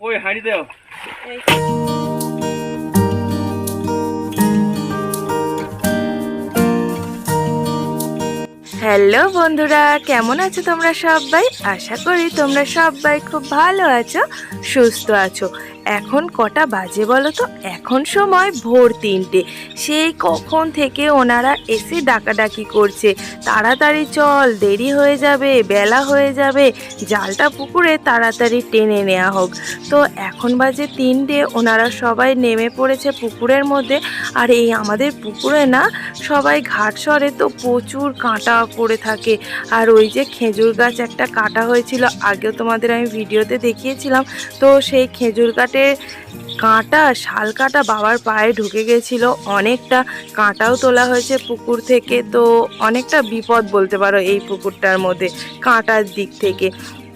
ওই হাঁড়ি দেও। হ্যালো বন্ধুরা কেমন আছো তোমরা সবাই? আশা করি তোমরা সবাই খুব ভালো আছো সুস্থ আছো। এখন কটা বাজে বলো তো? এখন সময় ভোর তিনটে। সেই কখন থেকে ওনারা এসে ডাকাডাকি করছে। তাড়াতাড়ি চল, দেরি হয়ে যাবে, বেলা হয়ে যাবে। জালটা পুকুরে তাড়াতাড়ি টেনে নেওয়া হোক। তো এখন বাজে তিনটে, ওনারা সবাই নেমে পড়েছে পুকুরের মধ্যে। আর এই আমাদের পুকুরে না, সবাই ঘাট সরে তো প্রচুর কাঁটা পড়ে থাকে। আর ওই যে খেজুর গাছ একটা কাটা হয়েছিল, আগেও তোমাদের আমি ভিডিওতে দেখিয়েছিলাম। তো সেই খেজুর গাছের কাঁটা, শাল কাঁটা বাবার পায়ে ঢুকে গেছিল। অনেকটা কাঁটাও তোলা হয়েছে পুকুর থেকে। তো অনেকটা বিপদ বলতে পারো এই পুকুরটার মধ্যে, কাঁটার দিক থেকে।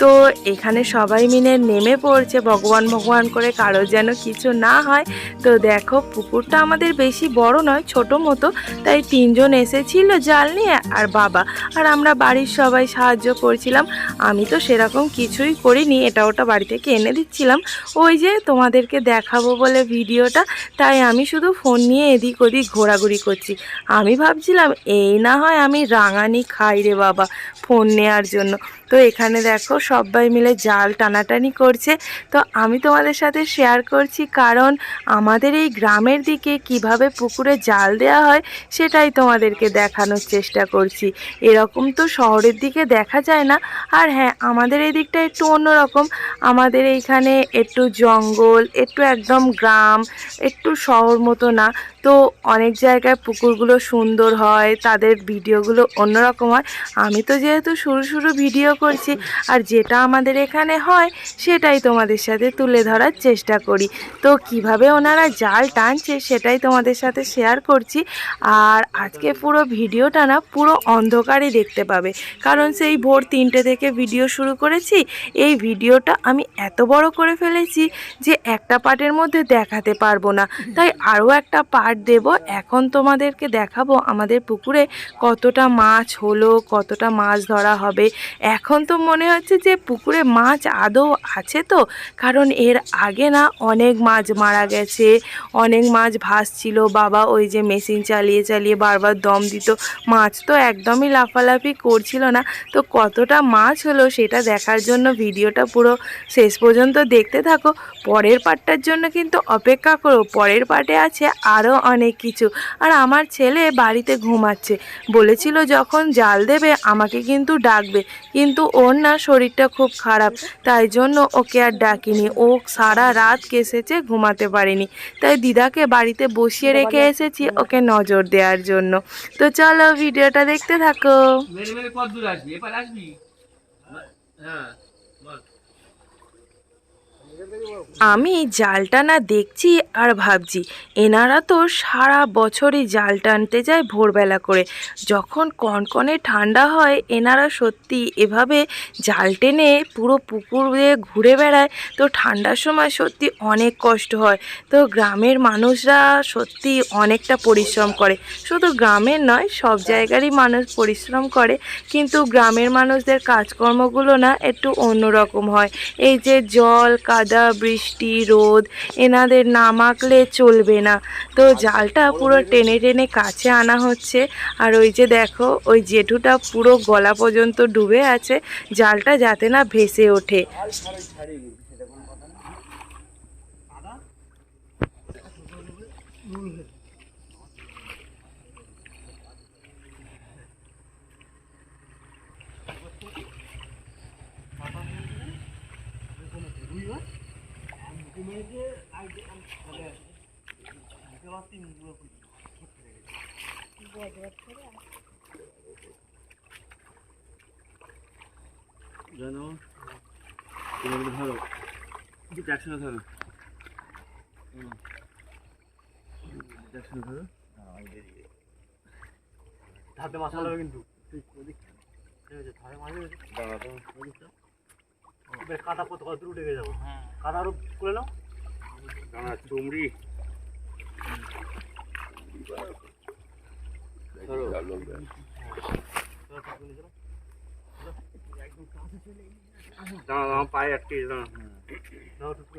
তো এখানে সবাই মিলে নেমে পড়ছে, ভগবান ভগবান করে কারোর যেন কিছু না হয়। তো দেখো, পুকুরটা আমাদের বেশি বড় নয়, ছোট মতো, তাই তিনজন এসেছিল জাল নিয়ে আর বাবা। আর আমরা বাড়ির সবাই সাহায্য করছিলাম। আমি তো সেরকম কিছুই করিনি, এটা ওটা বাড়ি থেকে এনে দিচ্ছিলাম। ওই যে তোমাদেরকে দেখাবো বলে ভিডিওটা, তাই আমি শুধু ফোন নিয়ে এদিক ওদিক ঘোরাঘুরি করছি। আমি ভাবছিলাম, এই না হয় আমি রাঙানি খাই রে বাবা, ফোন নেওয়ার জন্য। তো এখানে দেখো সবাই মিলে জাল টানাটানি করছে। তো আমি তোমাদের সাথে শেয়ার করছি কারণ আমাদের এই গ্রামের দিকে কীভাবে পুকুরে জাল দেওয়া হয় সেটাই তোমাদেরকে দেখানোর চেষ্টা করছি। এরকম তো শহরের দিকে দেখা যায় না। আর হ্যাঁ আমাদের এই দিকটা একটু অন্যরকম। আমাদের এইখানে একটু জঙ্গল, একটু একদম গ্রাম, একটু শহর মতো না। তো অনেক জায়গায় পুকুরগুলো সুন্দর হয়, তাদের ভিডিওগুলো অন্যরকম হয়। আমি তো যেহেতু শুরু শুরু ভিডিও করছি, আর যেটা আমাদের এখানে হয় সেটাই তোমাদের সাথে তুলে ধরার চেষ্টা করি। তো কীভাবে ওনারা জাল টানছে সেটাই তোমাদের সাথে শেয়ার করছি, আর আজকে পুরো ভিডিওটা না পুরো অন্ধকারে দেখতে পাবে। কারণ সেই ভোর তিনটে থেকে ভিডিও শুরু করেছি, এই ভিডিওটা আমি এত বড় করে ফেলেছি যে একটা পার্টের মধ্যে দেখাতে পারব না। তাই আরও একটা পার্ট দেব। এখন তোমাদেরকে দেখাবো আমাদের পুকুরে কতটা মাছ হলো, কতটা মাছ ধরা হবে। এখন তো মনে হচ্ছে যে পুকুরে মাছ আদৌ আছে তো? কারণ এর আগে না অনেক মাছ মারা গেছে, অনেক মাছ ভাসছিল। বাবা ওই যে মেশিন চালিয়ে চালিয়ে বারবার দম দিত। মাছ তো একদমই লাফালাফি করছিল না। তো কতটা মাছ হলো সেটা দেখার জন্য ভিডিওটা পুরো শেষ পর্যন্ত দেখতে থাকো। পরের পার্টটার জন্য কিন্তু অপেক্ষা করো। পরের পার্টে আছে আরও অনেক কিছু। আর আমার ছেলে বাড়িতে ঘুমাচ্ছে। বলেছিল যখন জাল দেবে, আমাকে কিন্তু ডাকবে। কিন্তু ওর না শরীরটা খুব খারাপ। তাই জন্য ওকে আর ডাকিনি। ও সারা রাত কেসেছে, ঘুমাতে পারেনি। তাই দিদাকে বাড়িতে বসিয়ে রেখে এসেছি ওকে নজর দেওয়ার জন্য। তো চলো, ভিডিওটা দেখতে থাকো। হ্যাঁ। আমি জাল টানা দেখছি আর ভাবছি, এনারা তো সারা বছরই জাল টানতে যায় ভোরবেলা করে। যখন কনকনে ঠান্ডা হয়, এনারা সত্যি এভাবে জাল টেনে পুরো পুকুর দিয়ে ঘুরে বেড়ায়। তো ঠান্ডার সময় সত্যি অনেক কষ্ট হয়। তো গ্রামের মানুষরা সত্যি অনেকটা পরিশ্রম করে। শুধু গ্রামের নয়, সব জায়গারই মানুষ পরিশ্রম করে। কিন্তু গ্রামের মানুষদের কাজকর্মগুলো না একটু অন্যরকম হয়। এই যে জল, কাদা বৃষ্টি, রোদ, এনাদের না মাখলে চলবে না। তো জালটা পুরো টেনে টেনে কাছে আনা হচ্ছে। আর ওই যে দেখো, ওই জেঠুটা পুরো গলা পর্যন্ত ডুবে আছে। জালটা যাতে না ভেসে ওঠে। জানো ধরো। একশো ধরো। একশো ধরো। হাতে মাছ লাগবে কিন্তু। ঠিক ওদিক ওদিকটা কাদা কত কত উঠে গিয়ে যাব। কাদা আরও করে নাও। দাঁড়া চুমড়ি। দাঁড়া দাঁড়া পায়ে আটকে দাঁড়া। দাও টুকু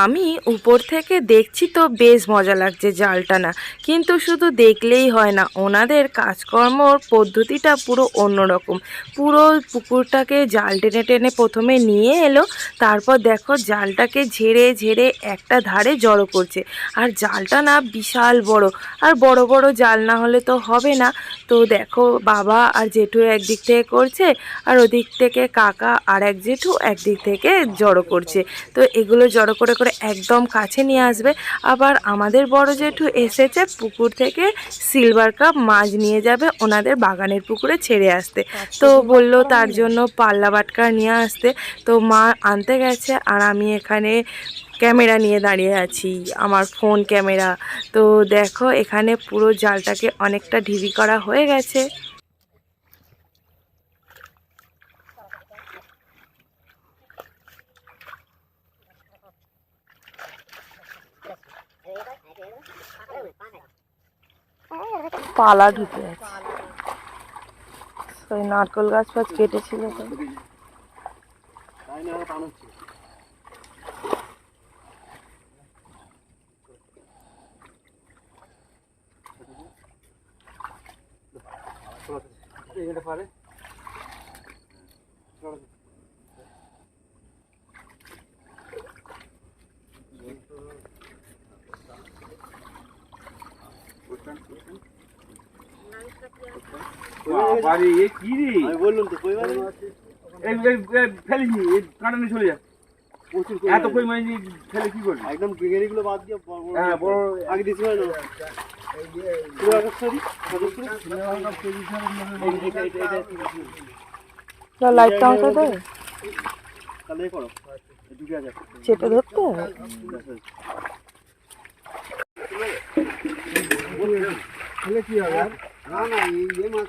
আমি উপর থেকে দেখছি তো বেশ মজা লাগছে জাল টানা কিন্তু শুধু দেখলেই হয় না, ওনাদের কাজকর্মর পদ্ধতিটা পুরো অন্যরকম। পুরো পুকুরটাকে জাল টেনে টেনে প্রথমে নিয়ে এলো, তারপর দেখো জালটাকে ঝেড়ে ঝেড়ে একটা ধারে জড়ো করছে। আর জালটা না বিশাল বড়, আর বড় বড় জাল না হলে তো হবে না। তো দেখো বাবা আর জেঠু একদিক থেকে করছে, আর ওদিক থেকে কাকা আর এক জেঠু একদিক থেকে জড়ো করছে। তো এগুলো জড়ো করে করে একদম কাছে নিয়ে আসবে। আবার আমাদের বড় জেঠু এসেছে পুকুর থেকে সিলভার কাপ মাছ নিয়ে যাবে ওনাদের বাগানের পুকুরে ছেড়ে আসতে। তো বলল তার জন্য পাল্লা বাটকা নিয়ে আসতে। তো মা আনতে গেছে আর আমি এখানে ক্যামেরা নিয়ে দাঁড়িয়ে আছি, আমার ফোন ক্যামেরা। তো দেখো এখানে পুরো জালটাকে অনেকটা ঢিবি করা হয়ে গেছে। পালা ঢুকে আছে ওই নারকল গাছ ফাছ কেটেছিল তো। এখানটা পারে বাবারে এ কি রে? আমি বললাম তো কই এই এই, নি চলে যা। এত কই ফেলে কি করবি? একদম বাদ দিয়ে বড় বড় হ্যাঁ, বড় আগে দিছি না পুরো আকাশ সরি লাইটটা অন করে তাহলে চেপে ধরতে কি হবে? না না এই মাছ।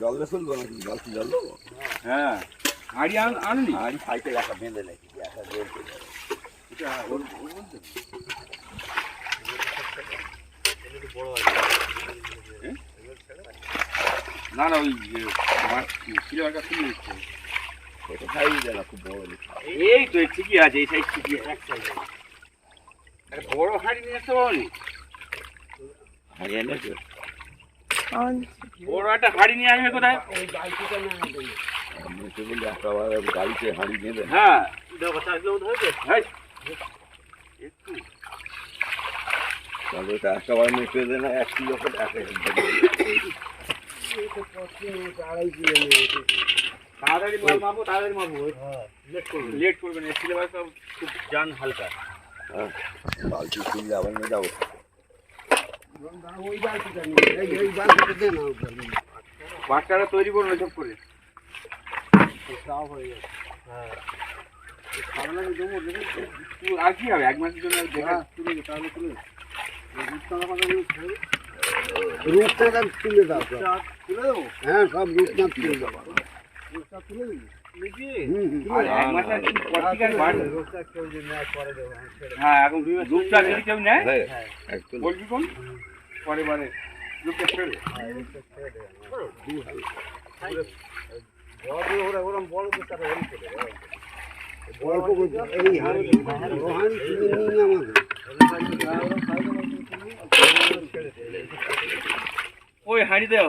জল নাকি? জল কি জল দেবো? হ্যাঁ। হাড়ি আন আনলি? আর সাইকেল রাখা বেঁধে নাকি একটা আছে না না ওই যে, মাছ সিলভারটা তুলে দিচ্ছে। এটা খাইয়ে খুব বড় এই তো ঠিকই আছে এই সাইজ ঠিকই আছে। এক সাইজ একটা বড় হাড়ি নিয়ে আসতে হারিয়ে এনেছো? বড় একটা হাড়ি নিয়ে আসবে কোথায়? গাড়িতে হাঁড়ি বেঁধে হ্যাঁ। একটু। তাহলে ওটা একটা বার মেপে দেয় না এক কিলো করে এক তাড়াতাড়ি মাল মাপো তাড়াতাড়ি মাপো। হ্যাঁ লেট করবে। লেট করবে না সিলেবাসটা খুব জান হালকা। হ্যাঁ বালতি তুললে আবার নিয়ে যাব বাচ্চারা তৈরি করুন সব করে। হয়ে হ্যাঁ আর কি হবে এক মাসের জন্য দেখা। তাহলে দে। রূপটা তুলে দাও। তুলে দেবো? হ্যাঁ সব রূপটা তুলে দাও। রূপটা তুলে দিবি? হ্যাঁ এখন দুধটা যদি কেউ নেয়? হ্যাঁ, বলবি কোন? পরে বারে দুধটা ছেড়ে। হ্যাঁ, এই হাড়ি কিনে নিয়ে আমাদের ওই হাঁড়ি দেও।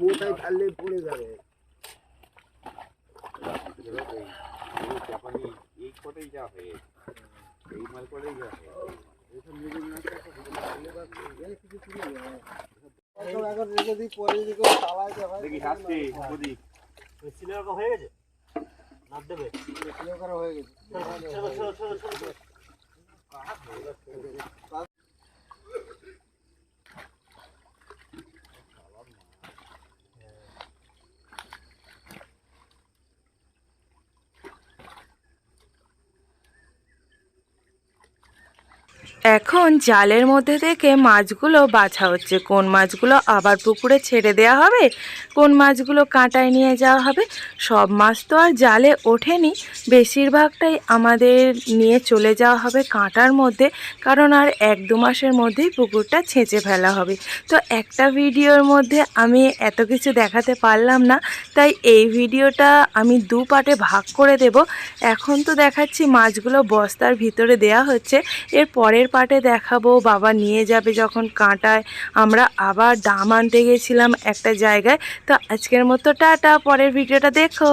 মোটাই ফেললে পড়ে যাবে এই কটাই যা হয়ে এই মাল কটাই যা রেখে দিই পরে হয় দেখি, হাসছে সিলেবাস হয়ে গেছে নাপ দেবে সিলেবাস হয়ে গেছে এখন জালের মধ্যে থেকে মাছগুলো বাছা হচ্ছে। কোন মাছগুলো আবার পুকুরে ছেড়ে দেওয়া হবে, কোন মাছগুলো কাঁটায় নিয়ে যাওয়া হবে, সব মাছ তো আর জালে ওঠেনি। বেশিরভাগটাই আমাদের নিয়ে চলে যাওয়া হবে কাঁটার মধ্যে, কারণ আর এক দু মাসের মধ্যেই পুকুরটা ছেঁচে ফেলা হবে। তো একটা ভিডিওর মধ্যে আমি এত কিছু দেখাতে পারলাম না, তাই এই ভিডিওটা আমি দু পার্টে ভাগ করে দেব। এখন তো দেখাচ্ছি মাছগুলো বস্তার ভিতরে দেয়া হচ্ছে, এর পরের পার্টে দেখাবো, বাবা নিয়ে যাবে যখন কাঁটায়। আমরা আবার দাম আনতে গেছিলাম একটা জায়গায়। তো আজকের মতো টাটা, পরের ভিডিওটা দেখো।